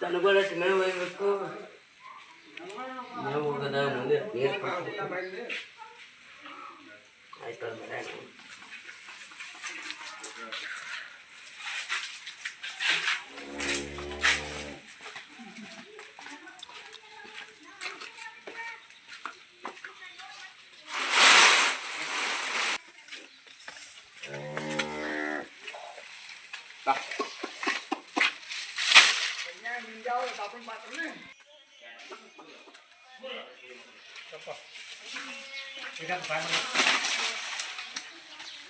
ತನಗೊಳಷ್ಟು ಮೇವು ಒಯ್ಬೇಕು. ಮೇವು ಹೋಗದ ಮುಂದೆ ನೀರು ಆಯ್ತು ಮರ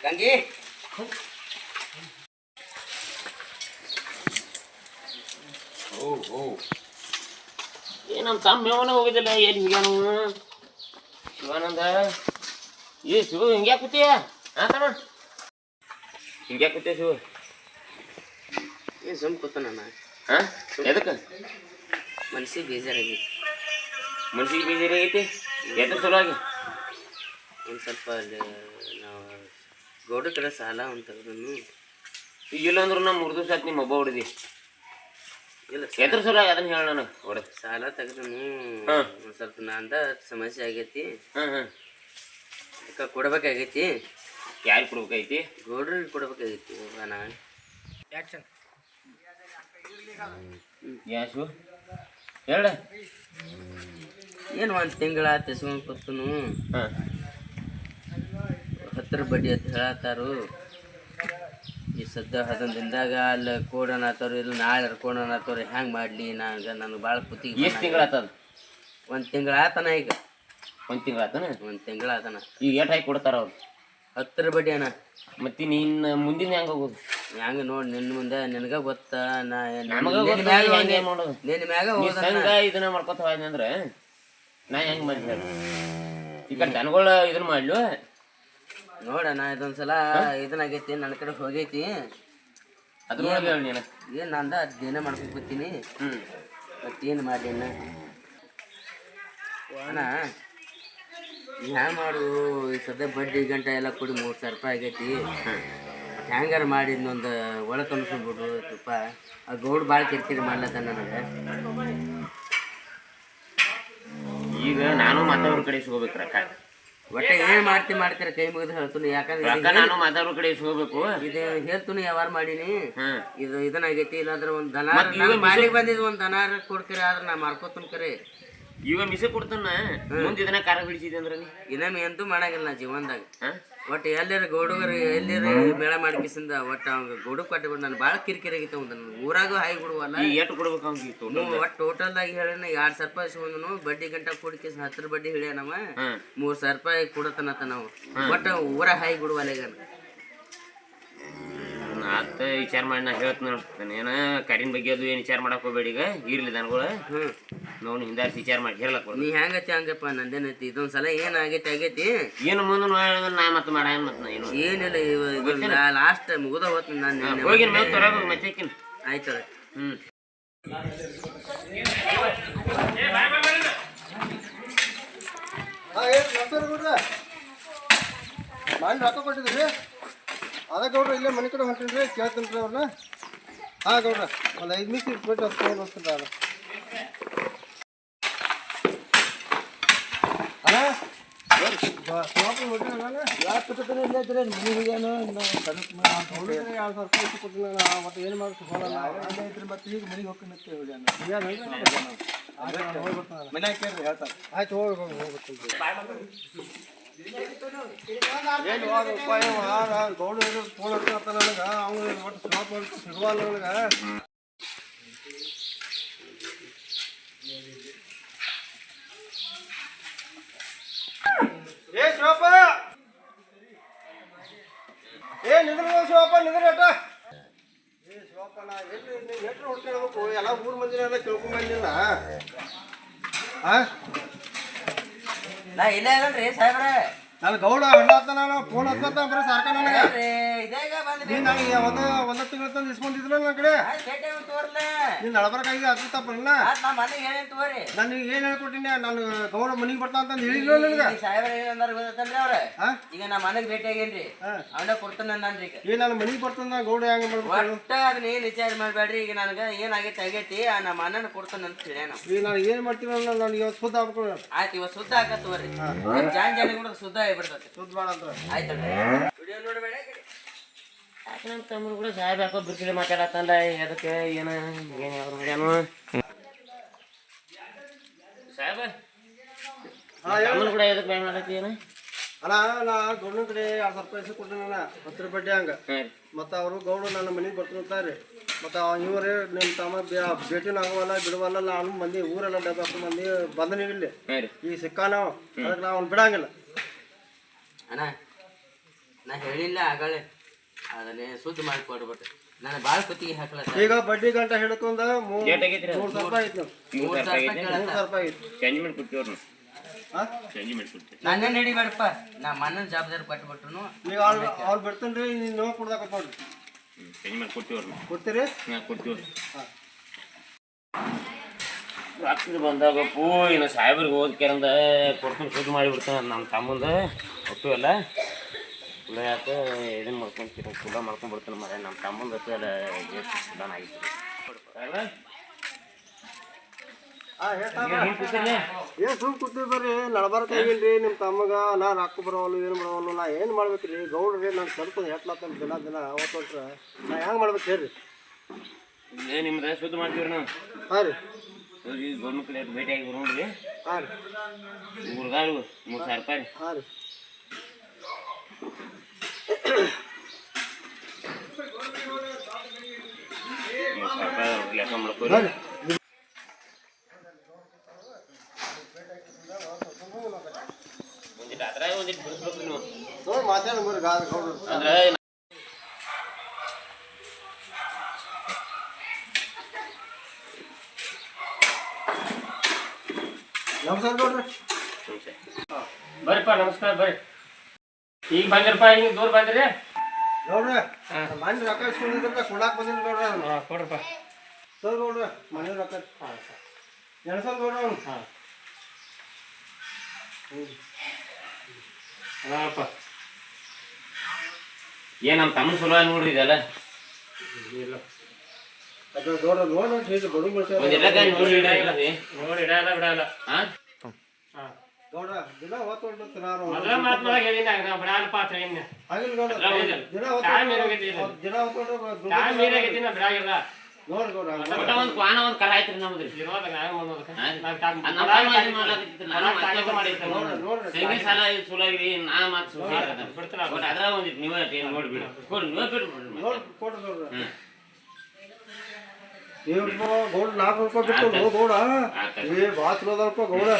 ಗಂಗಿ. ಓ ಓ ಏ ನಮ್ಮ ತಮ್ಮ ಮೇವನ ಹೋಗಿದ್ದಿಲ್ಲ ಎಲ್ಲಿ ಹೋಗ್ಯಾನು? ಶಿವಾನಂದ. ಏ ಶಿವ ಹಿಂಗ್ಯಾಕೆ ಕೂತೀಯ? ಆತಮ್ಮ ಹಿಂಗ್ಯಾಕೆ ಕೂತೀಯ ಶಿವ? ಏ ಸುಮ್ ಕೂತ ನಾನು. ಹಾ ಎದಕ್ಕೆ? ಮನ್ಸಿಗೆ ಬೇಜಾರಾಗೈತಿ. ಮನ್ಸಿಗೆ ಬೇಜಾರಾಗೈತಿ? ಎದ್ರ ಸಲುವಾಗಿ? ಒಂದು ಸ್ವಲ್ಪ ಅಲ್ಲಿ ನಾವು ಗೌಡ ಕಡೆ ಸಾಲ ಅಂತ ತೆಗ್ದನು ಈಗ ಇಲ್ಲ ಅಂದ್ರು ನಾ ಮೂರು ದಿವಸ ಆಯ್ತು ನಿಮ್ಮ ಒಬ್ಬ ಹೊಡೆದಿ ಇಲ್ಲ ಎದ್ರ ಸಲುವಾಗಿ ಅದನ್ನ ಹೇಳ ನಾನು ಹೊಡೆದು ಸಾಲ ತೆಗೆದನು. ಒಂದು ಸ್ವಲ್ಪ ನಂದ ಸಮಸ್ಯೆ ಆಗೈತಿ. ಹಾಂ ಹಾಂ. ಅದಕ್ಕೆ ಕೊಡ್ಬೇಕಾಗೈತಿ. ಯಾರು ಕೊಡ್ಬೇಕಾಗೈತಿ? ಗೌಡ್ರಿಗೆ ಕೊಡ್ಬೇಕಾಗೈತಿ ನಾನು ಯಾ ಶಿವ ಹೇಳ ಏನು ಒಂದು ತಿಂಗಳ ತೆಸ್ಕೊಂಡು ಕೂತನು? ಹತ್ತಿರ ಬಡ್ಡಿ ಅಂತ ಹೇಳತ್ತಾರು. ಈ ಸದ್ಯ ಹದೊಂದು ದಿನದಾಗ ಅಲ್ಲಿ ಕೋಡನ್ ಆತವ್ರು ಇಲ್ಲ ನಾಳೆ ಕೋಡನ್ ಆತವ್ರು ಹೆಂಗೆ ಮಾಡಲಿ ನಂಗೆ ನನಗೆ ಭಾಳ ಕುತಿ ಎಷ್ಟು ತಿಂಗಳು ಆತದ? ಒಂದು ತಿಂಗಳ ಆತನ ಈಗ. ಒಂದು ತಿಂಗಳಾತನ ಆತನ? ಒಂದು ತಿಂಗಳ ಆತನ. ಈಗ ಏಟ್ ಹಾಕಿ ಕೊಡ್ತಾರ ಅವ್ರು? ಹತ್ತರ ಬಡ್ಡಿ ಅಣ್ಣ. ಮತ್ತೆ ನೀನು ಮುಂದಿನ ಹೆಂಗೆ ಹೋಗೋದು? ಹೆಂಗ ನೋಡಿ ನಿನ್ನ ಮುಂದೆ ನಿನಗ ಗೊತ್ತ ನಾ ನಮಗ ನಿನ್ನ ಮ್ಯಾಗ ಹೆಂಗೆ ಮಾಡೋದು. ನಿನ್ನ ಮ್ಯಾಗ ನೀ ಸಂಘ ಇದನ್ನ ಮಾಡ್ಕೊತ ಹೋದ್ನಿ ಅಂದ್ರೆ ನಾ ಹೆಂಗ್ ಮಾಡಿ ಹೇಳು. ಈ ಕಡೆ ದನಗಳ ಇದನ್ನ ಮಾಡ್ಲು. ನೋಡಣ್ಣ ಇದೊಂದ್ಸಲ ಇದನ್ನಾಗೈತಿ ನನ್ನ ಕಡೆ ಹೋಗೈತಿ. ಅದ್ರೊಳಗೆ ಹೇಳಿ ನೀನು. ಏನು ನಂದ ದಿನ ಮಾಡ್ಕೊಂಡ್ ಬರ್ತೀನಿ ಹ್ಮ್. ಮತ್ತೇನು ಮಾಡಿ ಅಣ್ಣ ಹ್ಯಾಂಗ ಮಾಡು ಈ ಸದ್ಯ ಬಡ್ಡಿ ಗಂಟೆ ಎಲ್ಲ ಕೊಡಿ ಮೂರು ಸಾವಿರ ರೂಪಾಯಿ ಆಗೈತಿ. ಹ್ಯಾಂಗಾರ ಮಾಡಿ ಇನ್ನೊಂದು ಒಳ ತುಂಬಿಸ್ಬಿಡ್ರು ತುಪ್ಪ. ಆ ಗೌಡ್ ಭಾಳ ಕಿರಿಕಿರಿ ಮಾಡ್ಲತ್ತ ನನಗೆ. ಈಗ ನಾನು ಮತ್ತವ್ರ ಕಡೆ ಸಿಗೋಬೇಕು ರೊಕ್ಕ. ಒಟ್ಟೆ ಏನು ಮಾಡ್ತಿ ಮಾಡ್ತೀರ ಕೈ ಮುಗಿದು ಹೇಳ್ತೀನಿ. ಯಾಕಂದ್ರೆ ರೊಕ್ಕ ನಾನು ಮಾತಾವ್ರ ಕಡೆ ಸಿಗೋಬೇಕು. ಇದು ಹೇಳ್ತೀನಿ ಯಾವಾರ ಮಾಡೀನಿ. ಇದು ಇದನ್ನಾಗೈತಿ ಇಲ್ಲಾಂದ್ರೆ ಒಂದು ದನ ಮಾಲಿಗೆ ಬಂದಿದ್ದು ಒಂದು ದನ ಕೊಡ್ತೀರಿ ಆದ್ರೆ ನಾ ಮಾಡ್ಕೋತೀನಿ ಕರೆ. ಈಗ ಮಿಸ ಕೊಡ್ತಾನ. ಮುಂದೆ ಇದನ್ನ ಕಾರ ಬಿಡಿಸಿದೆ ಅಂದ್ರೆ ನೀ? ಇನ್ನೊಮ್ಮೆ ಎಂತೂ ಮಾಡಂಗಿಲ್ಲ ನಾ ಜೀವನದಾಗ. ಹಾ. ಒಟ್ಟು ಎಲ್ಲರ ಗೌಡಗರು ಎಲ್ಲರ ಮೇಳ ಮಾಡ್ಕಿಸಿಂದ ಒಟ್ಟು ಅವಂಗ ಗೌಡ ಕೊಟ್ಟು ನಾನು ಭಾಳ ಕಿರಿಕಿರಿ ಆಗಿತ್ತು ಅವ್ನು ಊರಾಗ ಹಾಯಿ ಬಿಡುವಲ್ಲ. ಎಷ್ಟು ಕೊಡ್ಬೇಕು ಅವ್ನಿಗೆ ಟೋಟಲ್ ಒಟ್ಟು ಟೋಟಲ್ದಾಗ ಹೇಳ್ಯಾನ ಎರಡು ಸಾವಿರ ರೂಪಾಯಿ ಇಸ್ಕೊಂಡನು ಬಡ್ಡಿ ಗಂಟ ಕೂಡಿಕೆ ಹತ್ತು ಬಡ್ಡಿ ಹೇಳ್ಯಾನವ ಮೂರು ಸಾವಿರ ರೂಪಾಯಿ ಕೊಡತನತ ನಾವು ಒಟ್ಟು ಊರ ಹಾಯಿ ಬಿಡುವಲ್ಲ ಈಗ. ಆತ ವಿಚಾರ ಮಾಡಿ ನಾ ಹೇಳ್ತೀನಿ ನಾನು ಏನ ಕರಿನ ಬಗ್ಗೆ ಅದು ಏನು ವಿಚಾರ ಮಾಡಕ್ ಹೋಗ್ಬೇಡಿ ಈಗ ಇರ್ಲಿ ದನಗಳು. ಹ್ಞೂ ನೋಡಿ ಹಿಂದಾರ್ಸಿ ವಿಚಾರ ಮಾಡಿ ಹೇಳಕ್ ನೀ ಹೆಂಗತಿ ಹಂಗಪ್ಪ ನಂದೇನೈತಿ ಇದೊಂದು ಸಲ ಏನ್ ಆಗೈತಿ ಏನು ಮುಂದೆ ನೋಡಿದ್ರೆ ನಾ ಮತ್ತೆ ಮಾಡ ಮತ್ತೆ ನಾ ಏನು ಏನಿಲ್ಲ ಇವಾಗ ಲಾಸ್ಟ್ ಮುಗಿದ ಹೋತ್ ನಾನು ಹೋಗಿನ ಮೇವ್ ತೊರಗ ಮತ್ತೆ ಆಯ್ತು ಆಯ್ತದ ಹ್ಞೂ ಹಾಂ ಏನು ನಮಸ್ಕಾರ ಗೌಡ್ರ. ಮಾಡಿ ರೊಕ್ಕ ಕೊಟ್ಟಿದ್ರಿ? ಅದ ಗೌಡ್ರ ಇಲ್ಲೇ ಮನೆ ಕಡೆ ಹೊಂಟೀನಿ ರೀ ಕೇಳ್ತೀನಿ ರೀ ಅವ್ರನ್ನ ಹಾಂ ಗೌಡ್ರ ಒಂದು ಐದು ನಿಮಿಷ ಇಟ್ಬಿಟ್ಟು ಅದು ಫೋನ್ ಹೋಗ್ತೀನಿ ಅಣ್ಣ ಕೊಟ್ಟಿದ್ದೀನಿ ಇಲ್ಲೇ ಇದ್ರೆ ಮನೆ ಹೋಗ್ಯಾನು ಇನ್ನು ಸಡಕ್ ಎರಡು ಸಾವಿರ ರೂಪಾಯಿ ಇಟ್ಟು ಕೊಟ್ಟಿಲ್ಲ ಅಣ್ಣ ಮತ್ತೆ ಏನು ಮಾಡೋದು ಅಲ್ಲೇ ಇದ್ರೆ ಮತ್ತೆ ಈಗ ಮನೆಗೆ ಹೋಗ್ತೀನಿ ಅಂತ ಹೋಗ್ಯಾನ ಮನೆ ಕೇಳ್ರಿ ಹೇಳ್ತಾರೆ ಆಯ್ತು ಹೋಗಿ ಹೋಗಿ. ಏನು ಹೋಗಪ್ಪ ಇವ ಗೌಡ ಫೋನ್ ಹಚ್ಚಾತ ನನಗೆ ಅವನು ಒಟ್ಟು ಸ್ಟಾಪ್ ಮಾಡಿ ಸಿಗುವಲ್ಲ ನನಗೆ ಏ ಶಿವಪ್ಪ ಏ ನಿಂದ್ರ ಶಿವಪ್ಪ ನಿಂದ್ರ ಅಟ ಏ ಶಿವಪ್ಪ ನಾ ಎಲ್ಲಿ ನೀವು ಎಟ್ರು ಹುಡ್ಕೊಳ್ಬೇಕು ಎಲ್ಲ ಊರ್ ಮಂದಿನೆಲ್ಲ ತಿಳ್ಕೊಂಡ್ ಬಂದಿಲ್ಲ ಹಾ ನಾ ಇಲ್ಲೇ ಅದನ್ರಿ ಸಾಹೇಬ್ರೆ. ನಾನು ಗೌಡ ನಾನು ಫೋನ್ ಹತ್ತತ್ತ ಬರೀ ಸಾರ್ಕ ನನಗೆ. ಇದಾಗ ನೀನ್ ನನಗೆ ಒಂದು ಒಂದು ತಿಂಗಳ ತಂದು ಇಸ್ಕೊಂಡಿದ್ರಲ್ಲ ನನ್ನ ಕಡೆ? ನೀನ್ ನಡಬರ್ಕಾಗಿ ತೋರಿ. ನಾನು ಏನ್ ಹೇಳ್ಕೊಟ್ಟಿನಿ ನಾನು ಗೌಡ ಮನಿಗೆ ಬರ್ತಾ ಅಂತ ಹೇಳಿಲ್ಲ ನನಗೆ? ಸಾಹೇಬ್ರ ಏನಂದಾರ ಗೊತ್ತಂದ್ರಿ ಅವ್ರ? ಈಗ ನಮ್ಮ ಮನೆಗೆ ಭೇಟಿ ಆಗೇನ್ರಿ. ಅವನ ಕೊಡ್ತಾನ ನನ್ರಿ ಈಗ. ನಾನು ಮನಿಗೆ ಬರ್ತಂದ ಗೌಡ ಹೆಂಗ ಮಾಡ್ಬೇಕು? ಒಟ್ಟ ಅದನ್ನ ಏನ್ ವಿಚಾರ ಮಾಡ್ಬೇಡ್ರಿ ಈಗ ನನಗೆ ಏನಾಗೈತೆ ಆಗೈತಿ ನಮ್ಮ ಅಣ್ಣನ ಕೊಡ್ತಾನ ಅಂತ ಹೇಳಿ ನಾವು ಈಗ ನಾನು ಏನು ಮಾಡ್ತೀನಿ ಅಂದ್ರೆ ನಾನು ಇವತ್ತು ಸುದ್ದ ಆಗ್ಬೇಕು ಆಯ್ತು ಇವತ್ತು ಸುದ್ದ ಹಾಕತ್ ತೋರಿ. ಜಾನ್ ಜಾನಿ ಕೂಡ ಸುದ್ದ ಆಗಿಬಿಡ್ತೈತಿ. ಸುದ್ದ ಬೇಡ ಅಂತ. ಆಯ್ತಲ್ರಿ. ವಿಡಿಯೋ ನೋಡ್ಬೇಡ ಯಾಕೆ ನಮ್ಮ ಕೂಡ ಸಾಹೇಬ್ ಯಾಕೋ ಬಿರ್ಕಿಲಿ ಮಾತಾಡತ್ತಲ್ಲ ಅದಕ್ಕೆ ಏನು ಏನು ಅವ್ರು ಮಾಡ್ಯಾನು? ಸಾಹೇಬ ತಮ್ಮನ ಕೂಡ ಎದಕ್ಕೆ ಬ್ಯಾನ್ ಮಾಡತ್ತಿ ಏನು? ಅಲ್ಲ ನಾ ಗೌಡನ ಕಡೆ ಎರಡು ಸಾವಿರ ರೂಪಾಯಿ ಕೊಟ್ಟೆ ನಾನು ಹತ್ತು ರೂಪಾಯಿ ಬಡ್ಡಿ ಹಂಗೆ. ಮತ್ತು ಅವರು ಗೌಡ ನನ್ನ ಮನೆಗೆ ಬರ್ತಾರೆ ಮತ್ತು ಇವರೇ ನಿಮ್ಮ ತಮ್ಮ ಭೇಟಿನೂ ಆಗುವಲ್ಲ ಬಿಡುವಲ್ಲ ನಾನು ಮಂದಿ ಊರೆಲ್ಲ ಡಬ್ಬಾಕು ಮಂದಿ ಬಂದನಿಗೆ ಇಲ್ಲಿ. ಈ ಈಗ ಸಿಕ್ಕ ನಾವು ಅದಕ್ಕೆ ನಾವು ಅವ್ನು ಬಿಡಂಗಿಲ್ಲ. ಅಣ್ಣ ನಾ ಹೇಳಿಲ್ಲ ಆಗಲೇ ಅದನ್ನೇ ಸುದ್ದ ಮಾಡಿ ಕೊಡ್ಬಿಟ್ಟು ನಾನು ಭಾಳ ಕುತ್ತಿಗೆ ಹಾಕ್ಲತ್ತ ಈಗ ಬಡ್ಡಿ ಗಂಟ ಹಿಡ್ಕೊಂಡ ಮೂರು ಏಟ್ ಆಗೈತ್ರಿ ಅದು? ಮೂರು ಸಾವಿರ ರೂಪಾಯಿ ಐತಿ ಮೂರು ಮೂರ್ ಸಾವಿರ ಸಾವಿರ ರೂಪಾಯಿ ರೂಪಾಯಿ ಐತೆ ಮೂರು ಸಾವಿರ ರೂಪಾಯಿ ಐತಿ ಚೇಂಜ್ ಮಾಡಿ ಕೊಡ್ತೀವ್ರಿ ನಾವು. ಹಾಂ ಚೇಂಜ್ ಮಾಡಿ ಕೊಡ್ತೀವಿ ನನ್ನೇ ನಡಿಬೇಡಪ್ಪ ನಾ ಜವಾಬ್ದಾರಿ ಕೊಟ್ಬಿಟ್ರು ಈಗ ಅವ್ರು ಅವ್ರು ಬಿಡ್ತೀನಿ ರೀ ನೀವು ನೋಡ್ರಿ ಮಾಡಿ ನಾವು. ಕೊಡ್ತೀರಿ? ಹಾಂ ಹಾಂ. ರಾತ್ರಿ ಬಂದಾಗ ಪೂ ಇನ್ನು ಸಾಹೇಬ್ರಿಗೆ ಹೋದ್ಕೆರಂದ ಕೊಡ್ತೀನಿ ಶುದ್ಧ ಮಾಡಿಬಿಡ್ತಾನೆ ನಮ್ಮ ತಮ್ಮಂದ ಒಟ್ಟು ಎಲ್ಲ. ಕುಲ ಯಾಕೆ ಇದನ್ನ ಮಾಡ್ಕೊಂತೀನಿ ಕುಲ ಮಾಡ್ಕೊಂಡ್ಬಿಡ್ತೀನಿ ಮರ ನಮ್ಮ ತಮ್ಮಂದ ಎಲ್ಲ ಎಷ್ಟು ಸುಧಾನ ಆಗಿತ್ತು ಏ ಸುಮ್ ಕೂತೀವಿ ಬರ್ರಿ. ನಡಬಾರ್ಕಾಗಿಲ್ರಿ ನಿಮ್ಮ ತಮ್ಮಗ. ನಾ ರಾಕ್ ಬರೋವಲ್ಲ ಏನು ಬರೋವಲ್ಲ ನಾ ಏನು ಮಾಡ್ಬೇಕು ರೀ ಗೌಡ್ರಿ ನಾನು ಕರ್ಕೊಂಡು ಹೆಟ್ಲತ್ತ ದಿನ ದಿನ ಅವತ್ತು ಹೊಟ್ರೆ. ನಾ ಹೆಂಗೆ ಮಾಡ್ಬೇಕು ಹೇಳ್ರಿ. ಏ ನಿಮ್ದು ಶುದ್ಧ ಮಾಡ್ತೀವ್ರಿ ನಾವು. ಹಾಂ ರೀ. ಗೌರ್ಮೆಂಟ್ ಕಡೆ ಭೇಟಿಯಾಗಿ ಬರೋಣ್ರಿ? ಹಾಂ ರೀ. ಮೂರ್ಗಾರು ಮೂರು ಸಾವಿರ ರೂಪಾಯಿ. ಹಾಂ ರೀ ಮೂರು ಸಾವಿರ ರೂಪಾಯಿ ಲೆಕ್ಕ ಮಾಡ್ಕೋರಿ ಒಂದಿಟ್ಟು ಅದ್ರಾಗ ಅಂದ್ರೆ ನಮಸ್ಕಾರ ನಮಸ್ಕಾರ ಬರ್ರಿ. ಈಗ ಬಂದಿರಪ್ಪ ಈಗ ದೂರ ಬಂದಿರಿ? ಗೌಡ್ರೆ ಮನೆ ರೊಕ್ಕ ಇಸ್ಕೊಂಡಿದ್ರೆ ಕೊಡಾಕ್ ಬಂದಿಲ್ಲ ನೋಡ್ರಿ ನಾನು ಕೊಡ್ರಪ್ಪ. ಸರ್ ನೋಡ್ರಿ ಮನೆ ರೊಕ್ಕ ಎಣ್ಸಲ್ ನೋಡ್ರಿ ಅವ್ನು. ಅದಪ್ಪ ಏನ್ ನಮ್ಮ ತಮ್ಮ ಚಲೋ ನೋಡ್ರಿ ಇದೆಲ್ಲ? ಅದು ನೋಡ್ರಿ ನೋಡಿ ಬಡ ನೋಡಿ ಇಡಲ್ಲ ಬಿಡಲ್ಲ. ಹಾ? ಗೌಡ್ರ ದಿನ ನಾನು ಮೊದಲ ಮಾತ್ನಾಗ ಹೇಳಿನ ನಾ ಬಿಡಾಲ ಪಾತ್ರ ಇನ್ನ. ಆಗಿಲ್ಲ ಗೌಡ್ರ ಹೋಗಿಲ್ಲ. ದಿನ ಟೈಮ್ ದಿನ ನಾ ನೋಡಿ ಗೌಡ್ರ ಒಟ್ಟ ಒಂದ್ ಕ್ವಾನ ಒಂದ್ ಕರ ನಮ್ದ್ರಿ ಇರೋದಾಗ ನಾನು ಮುಂದೋದಕ್ಕೆ ನಾನು ಟಾಕ್ ನಮ್ಮ ನಾನು ಮಾಡಿದ್ದೆ ಸಾಲ ಸುಲಾಗಿ ನಾ ಮತ್ತೆ ಸುಲಾಗಿ ಬಿಡ್ತೀನಿ ಬಟ್ ಅದ್ರಾಗ ಒಂದು ನೀವೇ ಏನು ಬಿಡು ಕೊಡಿ ನೀವೇ ಬಿಡ್ರಿ ನೋಡಿ ಗೌಡ್ರ. ಏ ಗೌಡ್ರ ನಾಲ್ಕು ರೂಪಾಯಿ ಬಿಟ್ಟು ಗೌಡ. ಏ ಚಲೋ ಗೌಡ.